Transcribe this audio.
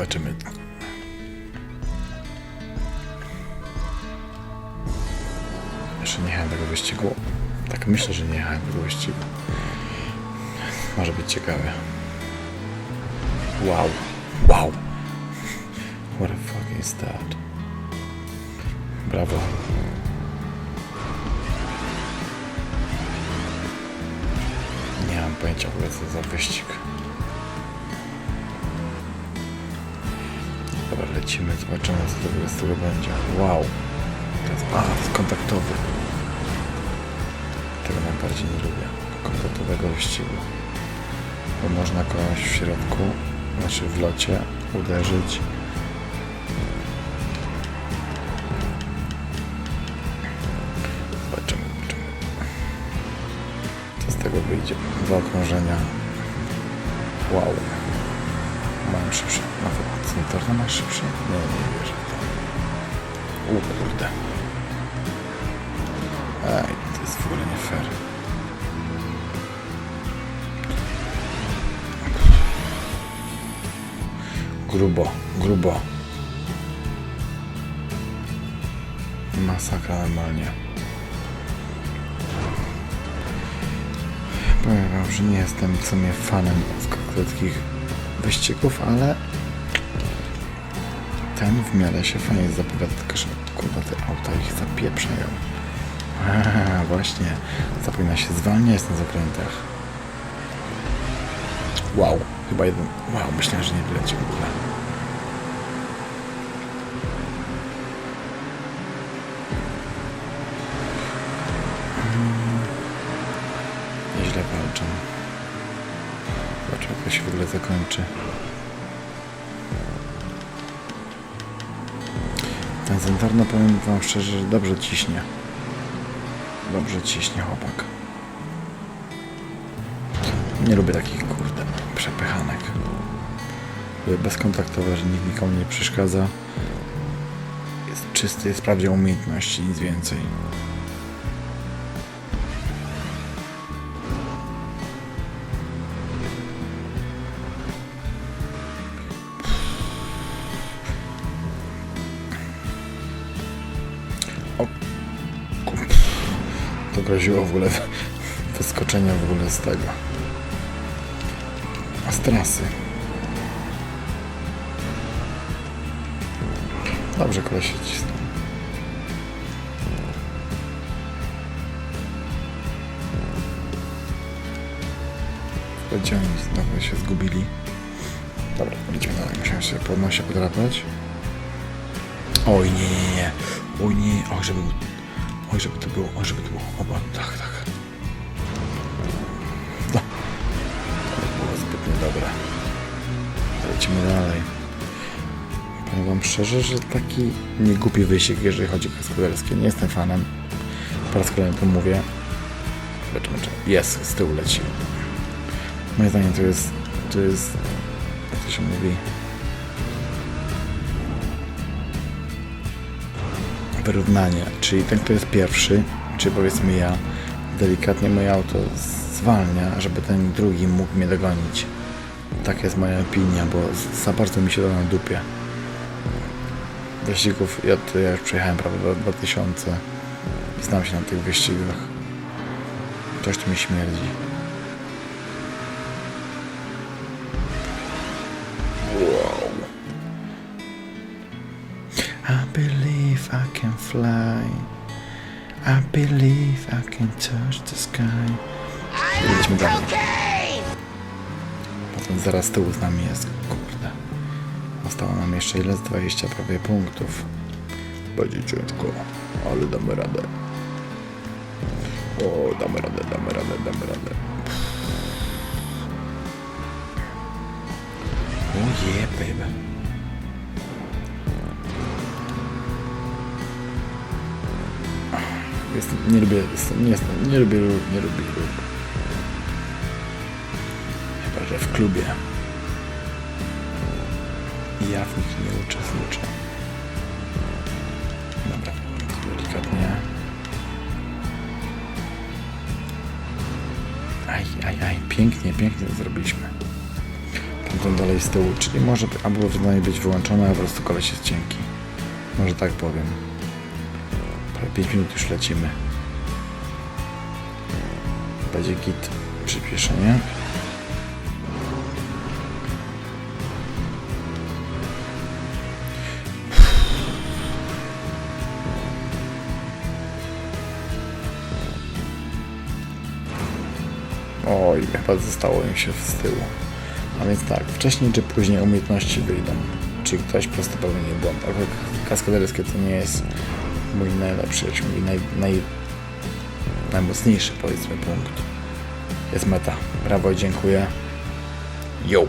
Zobaczymy. Jeszcze nie jechałem tego wyścigu. Tak myślę, że nie jechałem tego wyścigu. Może być ciekawe. Wow. Wow. What the fuck is that? Brawo. Nie mam pojęcia co za wyścig. Lecimy, zobaczymy co to z tego będzie. Wow. To a, to kontaktowy. Tego najbardziej nie lubię. Kontaktowego wyścigu. Bo można kogoś w środku, znaczy w locie, uderzyć. Zobaczymy, zobaczymy. Co z tego wyjdzie? Dwa okrążenia. Wow. Mam szybsze. Nawet centralna ma szybsze? Nie, nie wierzę w to. U, kurde. Ej, to jest w ogóle nie fair. Grubo, grubo. Masakra normalnie. Powiem wam, że nie jestem w sumie fanem krótkich wyścigów, ale ten w miarę się fajnie zapowiada, tylko że kurwa te auta ich zapieprzają. A, właśnie, zapomina się zwalnia, jest na zakrętach. Wow, chyba jeden. Wow, myślałem, że nie wyleci w ogóle. Mm. Nieźle walczą. Jak to się w ogóle zakończy. Ten Zentarno, powiem wam szczerze, że dobrze ciśnie. Dobrze ciśnie chłopak. Nie lubię takich, kurde, przepychanek. Bezkontaktowe, że nikt nikomu nie przeszkadza. Jest czysty, jest wprawdzie umiejętności, nic więcej. Groziło w ogóle wyskoczenia w ogóle z tego. A z trasy. Dobrze koleś cisnął. Gdzie oni znowu się zgubili? Dobra, lecimy dalej. Musiałem się pod nosie podrapać. Oj nie, nie, nie. Oj nie, oj żeby, oj żeby to było, oj żeby to było. Oba, tak, tak. No. To było zbyt niedobre. Lecimy dalej. Powiem wam szczerze, że taki niegłupi wyścig, jeżeli chodzi o gospodarskie. Nie jestem fanem. Po raz kolejny to mówię. Zobaczymy, czy jest, z tyłu leci. Moim zdaniem to jest, to jest, jak to się mówi, wyrównanie, czyli ten, kto jest pierwszy, czy powiedzmy ja, delikatnie moje auto zwalnia, żeby ten drugi mógł mnie dogonić. Tak jest moja opinia, bo za bardzo mi się to na dupie. Wyścigów, ja, ja już przejechałem prawie do 2000 i znam się na tych wyścigach. Coś tu mi śmierdzi. I believe I can fly. I believe I can touch the sky. Jedźmy dalej. Potem zaraz z tyłu z nami jest. Kurde. Zostało nam jeszcze ile? Z 20 prawie punktów. Będzie ciężko, ale damy radę. O, damy radę, damy radę, damy radę. Yeah, baby. Nie lubię, nie, jestem, nie lubię, lub- nie lubię lub. Chyba, że w klubie. I ja w nich nie uczestniczę. Dobra, delikatnie. Aj, aj, aj, pięknie, pięknie to zrobiliśmy. Ten tamten dalej z tyłu, czyli może albo wydaje być wyłączone, a po prostu koleś jest cienki. Może tak powiem. Prawie 5 minut już lecimy. Będzie git przyspieszenie. Oj, chyba zostało im się z tyłu. A więc tak, wcześniej czy później umiejętności wyjdą. Czy ktoś po prostu popełni błąd. Ale kaskaderskie to nie jest mój najlepszy, mój naj, naj, najmocniejszy powiedzmy punkt. Jest meta. Brawo i dziękuję. Yo!